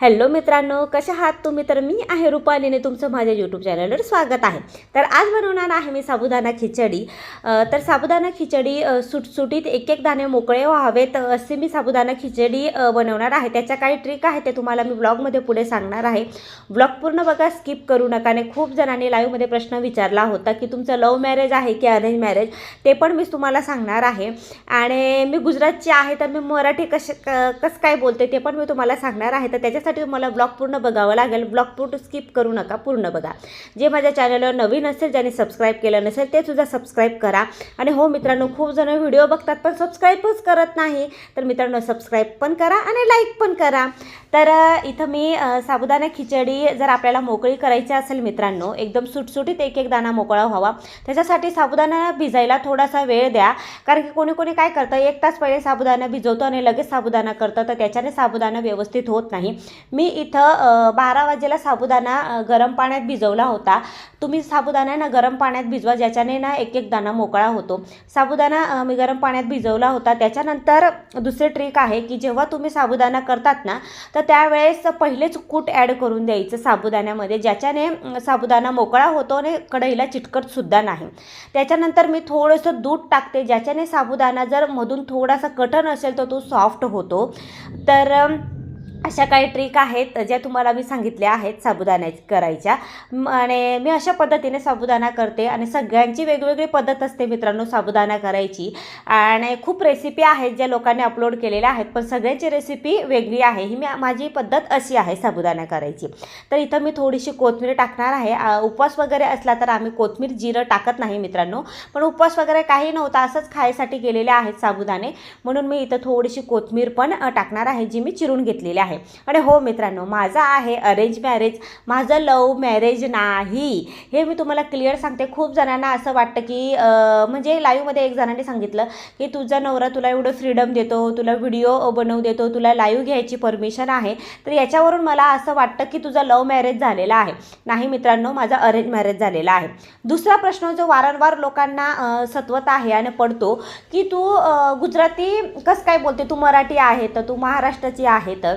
Hello मित्रांनो कशा आहात तुम्ही? तर मी आहे रुपालीने तुमचं माझ्या यूट्यूब चॅनलवर स्वागत आहे. तर आज बनवणार आहे मी साबुदाणा खिचडी. तर साबुदाणा खिचडी सुटसुटीत एक एक दाणे मोकळे व्हावेत असे मी साबुदाणा खिचडी बनवणार आहे. त्याच्या काही ट्रिक आहे ते तुम्हाला मी ब्लॉगमध्ये पुढे सांगणार आहे. ब्लॉग पूर्ण बघा स्किप करू नका. आणि खूप जणांनी लाईव्हमध्ये प्रश्न विचारला होता की तुमचं लव्ह मॅरेज आहे की अरेंज मॅरेज ते पण मी तुम्हाला सांगणार आहे. आणि मी गुजरातची आहे तर मी मराठी कश क- कसं काय बोलते ते पण मी तुम्हाला सांगणार आहे. तर त्याच्यासाठी तुम्हाला ब्लॉग पूर्ण बघावं लागेल. ब्लॉग पूर्ण स्किप करू नका पूर्ण बघा. जे माझ्या चॅनलवर नवीन असेल ज्याने सबस्क्राईब केलं नसेल ते सुद्धा सबस्क्राईब करा. आणि हो मित्रांनो खूप जण व्हिडिओ बघतात पण सबस्क्राईबच करत नाही. तर मित्रांनो सबस्क्राईब पण करा आणि लाईक पण करा. तर इथं मी साबुदाणा खिचडी जर आपल्याला मोकळी करायची असेल मित्रांनो एकदम सुटसुटीत एक एक दाणा मोकळा व्हावा. त्याच्यासाठी साबुदाणा भिजायला थोडासा वेळ द्या. कारण की कोणी कोणी काय करतं एक तास पहिले साबुदाणा भिजवतो आणि लगेच साबुदाणा करतं तर त्याच्याने साबुदाणा व्यवस्थित होत नाही. मी इथं बारा वाजेला साबुदाणा गरम पाण्यात भिजवला होता. तुम्ही साबुदाणा ना गरम पाण्यात भिजवा ज्याच्याने ना एक एक दाणा मोकळा होतो. साबुदाणा मी गरम पाण्यात भिजवला होता. त्याच्यानंतर दुसरी ट्रिक आहे की जेव्हा तुम्ही साबुदाणा करतात ना तर त्यावेळेस पहिलेच कूट ॲड करून द्यायचं साबुदाण्यामध्ये ज्याच्याने साबुदाणा मोकळा होतो आणि कढईला चिटकटसुद्धा नाही. त्याच्यानंतर मी थोडंसं दूध टाकते ज्याच्याने साबुदाणा जर मधून थोडासा कठण असेल तर तो सॉफ्ट होतो. तर अशा काही ट्रिक आहेत ज्या तुम्हाला मी सांगितल्या आहेत साबुदाणा करायच्या. आणि मी अशा पद्धतीने साबुदाणा करते आणि सगळ्यांची वेगवेगळी पद्धत असते मित्रांनो साबुदाणा करायची. आणि खूप रेसिपी आहेत ज्या लोकांनी अपलोड केलेल्या आहेत पण सगळ्यांची रेसिपी वेगळी आहे. ही मी माझी पद्धत अशी आहे साबुदाणा करायची. तर इथं मी थोडीशी कोथमीर टाकणार आहे. उपवास वगैरे असला तर आम्ही कोथमीर जिरं टाकत नाही मित्रांनो. पण उपवास वगैरे काही नव्हता असंच खायसाठी गेलेले आहेत साबुदाणे. म्हणून मी इथं थोडीशी कोथमीर पण टाकणार आहे जी मी चिरून घेतलेली आहे. आणि हो मित्रांनो माझा आहे अरेंज मॅरेज माझं लव मॅरेज नाही. हे मी तुम्हाला क्लिअर सांगते. खूप जणांना असं वाटतं की म्हणजे लाईव्हमध्ये एक जणांनी सांगितलं की तुझा नवरा तुला एवढं फ्रीडम देतो तुला व्हिडिओ बनवू देतो तुला लाईव्ह घ्यायची परमिशन आहे. तर याच्यावरून मला असं वाटतं की तुझं लव मॅरेज झालेला आहे. नाही मित्रांनो माझा अरेंज मॅरेज झालेला आहे. दुसरा प्रश्न जो वारंवार लोकांना सत्वत आहे आणि पडतो की तू गुजराती कसं काय बोलते? तू मराठी आहे तर तू महाराष्ट्राची आहे तर.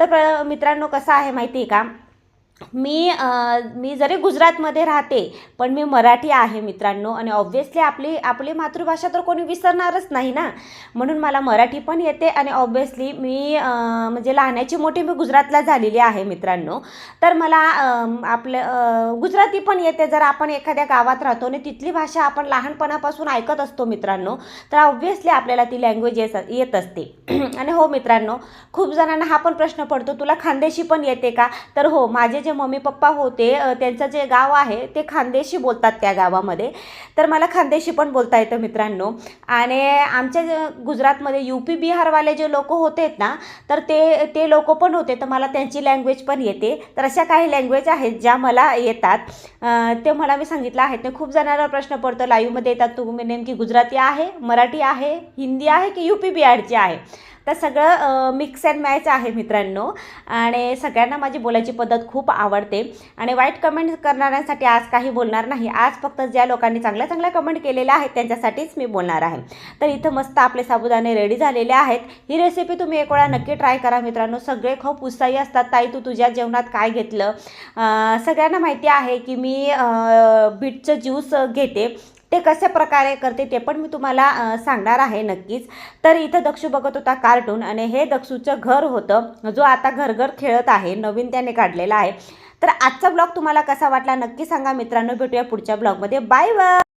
तर प्र मित्रांनो कसं आहे माहिती आहे का? मी मी जरी गुजरातमध्ये राहते पण मी मराठी आहे मित्रांनो. आणि ऑब्व्हियसली आपली आपली मातृभाषा तर कोणी विसरणारच नाही ना. म्हणून मला मराठी पण येते आणि ऑब्व्हियसली मी म्हणजे लहानाची मोठी मी गुजरातला झालेली आहे मित्रांनो. तर मला आपलं गुजराती पण येते. जर आपण एखाद्या गावात राहतो आणि तिथली भाषा आपण लहानपणापासून ऐकत असतो मित्रांनो तर ऑब्व्हियसली आपल्याला ती लँग्वेज येत येत असते. आणि हो मित्रांनो खूप जणांना हा पण प्रश्न पडतो तुला खानदेशी पण येते का? तर हो माझे जे मम्मी पप्पा होते त्यांचं जे गाव आहे ते खानदेशी बोलतात त्या गावामध्ये. तर मला खानदेशी पण बोलता येतं मित्रांनो. आणि आमच्या गुजरातमध्ये यू पी बिहारवाले जे लोक होते ना तर ते ते लोक पण होते तर मला त्यांची लँग्वेज पण येते. तर अशा काही लँग्वेज आहेत ज्या मला येतात. ते मला मी सांगितलं आहे. ते खूप जणांना प्रश्न पडतो. लाईव्हमध्ये येतात तुम्ही नेमकी गुजराती आहे मराठी आहे हिंदी आहे की यू पी बिहारची आहे? तर सगळं मिक्स अँड मॅच आहे मित्रांनो. आणि सगळ्यांना माझी बोलायची पद्धत खूप आवडते. आणि वाईट कमेंट करणाऱ्यांसाठी आज काही बोलणार नाही. आज फक्त ज्या लोकांनी चांगल्या चांगल्या कमेंट केलेल्या आहेत त्यांच्यासाठीच मी बोलणार आहे. तर इथं मस्त आपले साबुदाणे रेडी झालेले आहेत. ही रेसिपी तुम्ही एक वेळा नक्की ट्राय करा मित्रांनो. सगळे खूप उत्साही असतात. ताई तू तुझ्या जेवणात काय घेतलं? सगळ्यांना माहिती आहे की मी बीटचं ज्यूस घेते. ते कशा प्रकारे करते ते पण मी तुम्हाला सांगणार आहे नक्कीच. तर इथं दक्षू बघत होता कार्टून आणि हे दक्षूचं घर होतं जो आता घरघर खेळत आहे नवीन त्याने काढलेला आहे. तर आजचा ब्लॉग तुम्हाला कसा वाटला नक्की सांगा मित्रांनो. भेटूया पुढच्या ब्लॉगमध्ये. Bye bye